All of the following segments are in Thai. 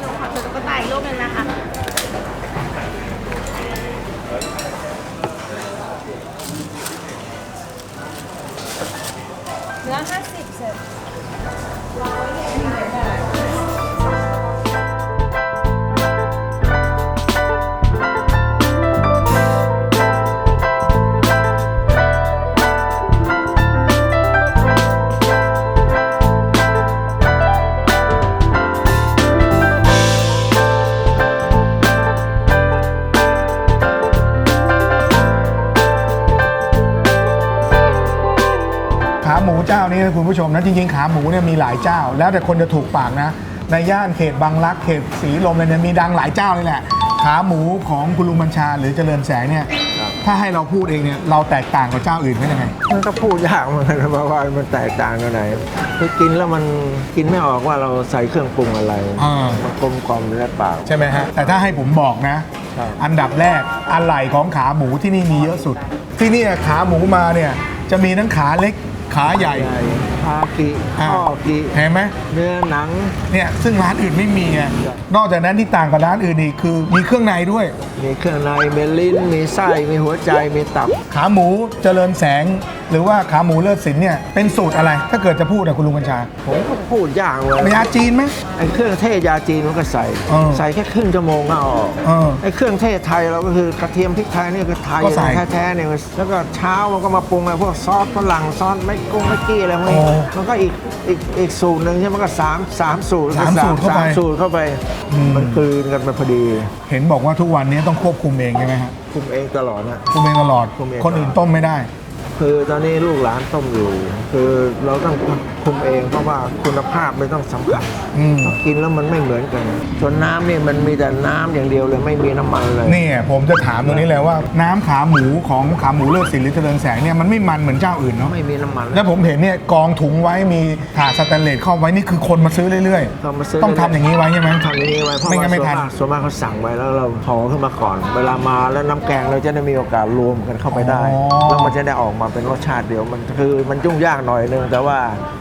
หนูขอตัวตุ๊กตาอีกรูหนึ่งนะคะ เหลือห้าสิบเสร็จร้อย เจ้านี้นะคุณผู้ชมนะจริงๆขาหมูเนี่ยมีหลายเจ้า แล้วแต่คนจะถูกปากนะ ในย่านเขตบางรักเขตสีลมอะไรเนี่ยมีดังหลายเจ้าเลยแหละ ขาหมูของคุณลุงบัญชาหรือเจริญแสงเนี่ยถ้าให้เราพูดเองเนี่ยเราแตกต่างกับเจ้าอื่นไหมยังไง มันก็พูดยากเหมือนกันนะว่ามันแตกต่างกันไหนคือกินแล้วมันกินไม่ออกว่าเราใส่เครื่องปรุงอะไรอ่ามันกลมกล่อมในปาก ใช่ไหมฮะ แต่ถ้าให้ผมบอกนะ ครับ อันดับแรกอะไหล่ของขาหมูที่นี่มีเยอะสุด ที่นี่ขาหมูมาเนี่ยจะมีทั้งขาเล็ก ขาใหญ่ใหญ่คากิอ่าข้อกิเห็นไหมเนื้อหนังเนี่ยซึ่งร้านอื่นไม่มีไงครับนอกจากนั้นที่ต่างกับร้านอื่นอีกคือ มีเครื่องในด้วย มีเครื่องในมีลิ้นมีไส้มีหัวใจมีตับ ขาหมูเจริญแสง หรือว่าขาหมูเลิศสินเนี่ยเป็นสูตรอะไร ถ้าเกิดจะพูดนะคุณลุงกัญชาผมก็พูดยากเลยมียาจีนไหม ไอ้เครื่องเทศยาจีนมันก็ใส่ เออใส่แค่ครึ่งชั่วโมงก็เอาออกเออไอ้เครื่องเทศไทยเราก็คือกระเทียมพริกไทยนี่คือไทยก็ใส่แท้ๆเนี่ยแล้วก็เช้ามันก็มาปรุงอะไรพวกซอสฝรั่งซอสไม่กุ้งไม่กี้อะไรพวกนี้โอ้มันก็อีกอีกอีกสูตรหนึ่งใช่ไหมมันก็สามสามสูตรสามสูตรเข้าไป สามสูตรเข้าไปอืมมันกลืนกันไปพอดีเห็นบอกว่าทุกวันนี้ต้องควบคุมเองใช่ไหมฮะคุมเองตลอดนะ คุมเองตลอด คุมเอง คนอื่นต้มไม่ได้ คือตอนนี้ลูกหลานต้องอยู่ คือเราต้องคุมเองเพราะว่าคุณภาพไม่ต้องสำคัญอืม กินแล้วมันไม่เหมือนกันส่วนน้ำนี่มันมีแต่น้ำอย่างเดียวเลยไม่มีน้ำมันเลยนี่ผมจะถามตรงนี้เลยว่าน้ำขาหมูของขาหมูเลิศสินหรือเจริญแสงเนี่ยมันไม่มันเหมือนเจ้าอื่นเนาะไม่มีน้ำมันแล้วผมเห็นเนี่ยกองถุงไว้มีถาดสแตนเลสครอบไว้นี่คือคนมาซื้อเรื่อยต้องมาซื้อต้องทำอย่างนี้ไว้ใช่ไหมทำอย่างนี้ไว้เพราะไม่ว่างั้นไม่ทันส่วนมากส่วนมากเขาสั่งไว้แล้วเราห่อขึ้นมาก่อน เวลามาแล้วน้ำแกงเราจะได้มีโอกาสรวมกันเข้าไปได้อ๋อ แล้วมันจะได้ออกมาเป็นรสชาติเดียวมันคือมันยุ่งยากหน่อยนึงแต่ว่า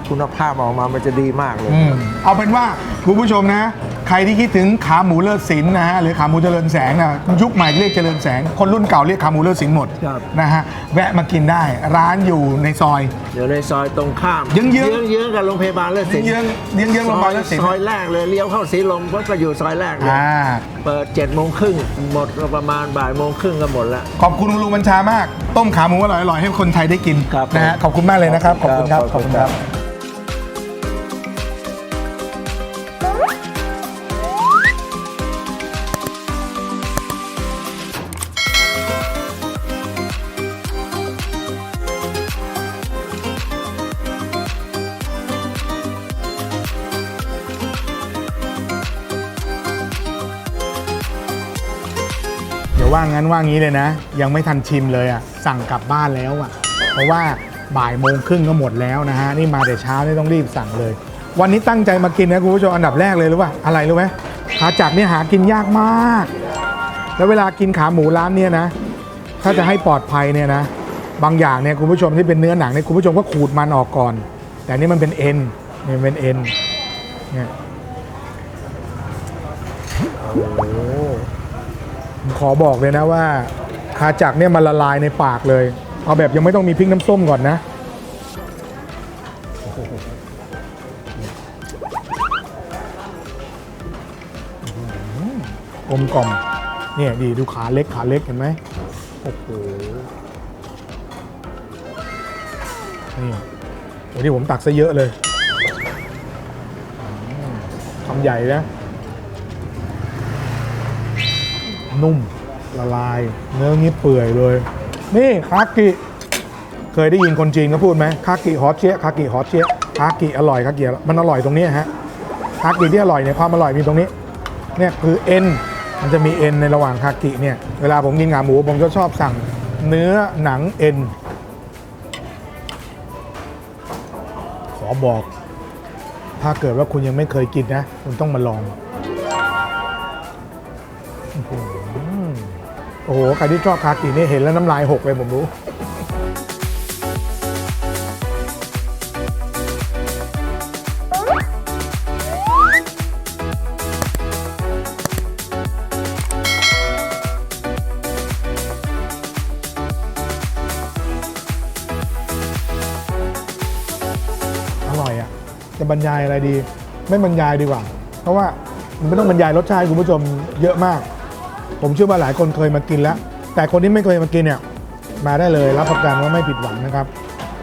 คุณภาพออกมามันจะดีมากเลย อืมเอาเป็นว่าคุณผู้ชมนะ ใครที่คิดถึงขาหมูเลิศสินนะฮะหรือขาหมูเจริญแสงนะยุคใหม่เรียกเจริญแสง คนรุ่นเก่าเรียกขาหมูเลิศสินหมดครับ นะฮะแวะมากินได้ร้านอยู่ในซอย เดี๋ยวในซอยตรงข้ามเยื้องๆ เยื้องเยื้องกับโรงพยาบาลเลิศสินเยื้องเยื้องเยื้องโรงพยาบาลเลิศสินซอยแรกเลยเลี้ยวเข้าสีลมก็อยู่ซอยแรกเลยอ่าเปิด7จ็ดโมงครึ่งหมดก็ประมาณบ่ายโมงครึ่งก็หมดแล้วขอบคุณคุณลุงบัญชามาก ต้มขาหมูอร่อยๆให้คนไทยได้กินครับนะฮะขอบคุณมากเลยนะครับขอบคุณครับขขออบบคุคุณณคครัรับ บ ว่างั้นว่างี้เลยนะ ยังไม่ทันชิมเลยอะสั่งกลับบ้านแล้วอะ เพราะว่าบ่ายโมงครึ่งก็หมดแล้วนะฮะนี่มาแต่เช้านี่ต้องรีบสั่งเลย วันนี้ตั้งใจมากินนะคุณผู้ชมอันดับแรกเลยรู้ป่ะอะไรรู้ไหมขาจักรเนี่ยหากินยากมาก แล้วเวลากินขาหมูร้านเนี่ยนะ ถ้าจะให้ปลอดภัยเนี่ยนะบางอย่างเนี่ยคุณผู้ชมที่เป็นเนื้อหนังเนี่ยคุณผู้ชมก็ขูดมันออกก่อน แต่นี่มันเป็นเอ็นเนี่ยเป็นเอ็นเนี่ย ขอบอกเลยนะว่าคาจักเนี่ยมันละลายในปากเลย เอาแบบยังไม่ต้องมีพริกน้ำส้มก่อนนะกลมกล่อมเนี่ยดีดูขาเล็กขาเล็กเห็นไหมโอ้โหนี่โอ้ที่ผมตักซะเยอะเลยคำใหญ่นะ นุ่มละลาย เนื้องี้เปื่อยเลย นี่คากิ เคยได้ยินคนจีนเขาพูดไหมคากิฮอตเชียคากิฮอตเชียคากิอร่อยคากิมันอร่อยตรงนี้ฮะคากิที่อร่อยเนี่ยความอร่อยมีตรงนี้เนี่ยคือเอ็นมันจะมีเอ็นในระหว่างคากิเนี่ยเวลาผมกินขาหมูผมจะชอบสั่งเนื้อหนังเอ็นขอบอก ถ้าเกิดว่าคุณยังไม่เคยกินนะ คุณต้องมาลอง โอ้โห ใครที่ชอบคากินี่เห็นแล้วน้ำลายหกเลยผมรู้อร่อยอะจะบรรยายอะไรดี ไม่บรรยายดีกว่า เพราะว่ามันไม่ต้องบรรยายรสชาติคุณผู้ชมเยอะมาก ผมเชื่อว่าหลายคนเคยมากินแล้ว แต่คนที่ไม่เคยมากินเนี่ยมาได้เลยรับประกันว่าไม่ผิดหวังนะครับ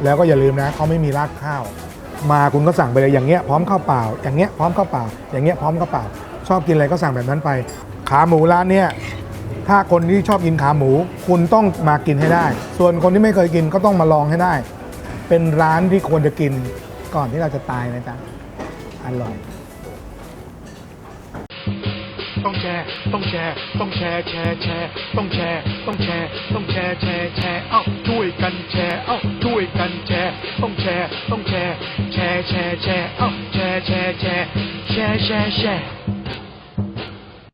แล้วก็อย่าลืมนะเขาไม่มีราดข้าว มาคุณก็สั่งไปเลยอย่างเงี้ยพร้อมข้าวเปล่า อย่างเงี้ยพร้อมข้าวเปล่า อย่างเงี้ยพร้อมข้าวเปล่า ชอบกินอะไรก็สั่งแบบนั้นไป ขาหมูร้านเนี่ยถ้าคนที่ชอบกินขาหมู คุณต้องมากินให้ได้ ส่วนคนที่ไม่เคยกินก็ต้องมาลองให้ได้ เป็นร้านที่ควรจะกินก่อนที่เราจะตายนะจ๊ะอร่อย ต้องแชร์ ต้องแชร์ ต้องแชร์แชร์แชร์ต้องแชร์ ต้องแชร์ ต้องแชร์แชร์แชร์เอ้าช่วยกันแชร์เอ้าช่วยกันแชร์ ต้องแชร์ ต้องแชร์ แชร์แชร์แชร์เอ้าแชร์แชร์แชร์แชร์แชร์แชร์